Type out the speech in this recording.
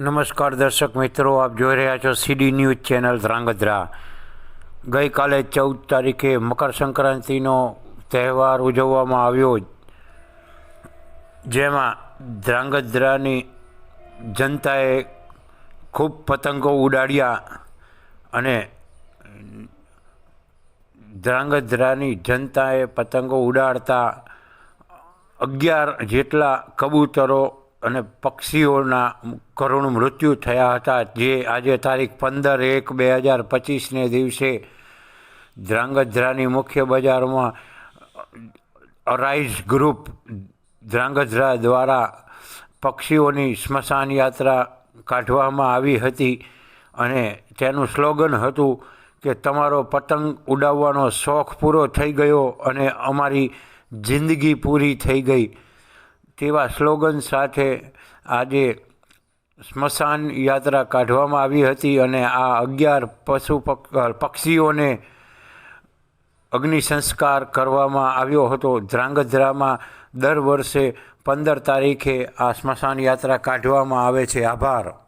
નમસ્કાર દર્શક મિત્રો, આપ જોઈ રહ્યા છો સીડી ન્યૂઝ ચેનલ ધ્રાંગધ્રા. ગઈકાલે ચૌદ તારીખે મકર સંક્રાંતિનો તહેવાર ઉજવવામાં આવ્યો. જેમાં ધ્રાંગધ્રાની જનતાએ ખૂબ પતંગો ઉડાડ્યા અને ધ્રાંગધ્રાની જનતાએ પતંગો ઉડાડતા અગિયાર જેટલા કબૂતરો અને પક્ષીઓના કરુણ મૃત્યુ થયા હતા. જે આજે તારીખ પંદર એક બે હજાર પચીસને દિવસે ધ્રાંગધ્રાની મુખ્ય બજારમાં અરાઇઝ ગ્રુપ ધ્રાંગધ્રા દ્વારા પક્ષીઓની સ્મશાન યાત્રા કાઢવામાં આવી હતી અને તેનું સ્લોગન હતું કે તમારો પતંગ ઉડાવવાનો શોખ પૂરો થઈ ગયો અને અમારી જિંદગી પૂરી થઈ ગઈ. તેવા સ્લોગન સાથે આજે સ્મશાન યાત્રા કાઢવામાં આવી હતી અને આ અગિયાર પશુ પક- પક્ષીઓને અગ્નિ સંસ્કાર કરવામાં આવ્યો હતો. ધ્રાંગધ્રામાં દર વર્ષે પંદર તારીખે આ સ્મશાન યાત્રા કાઢવામાં આવે છે. આભાર.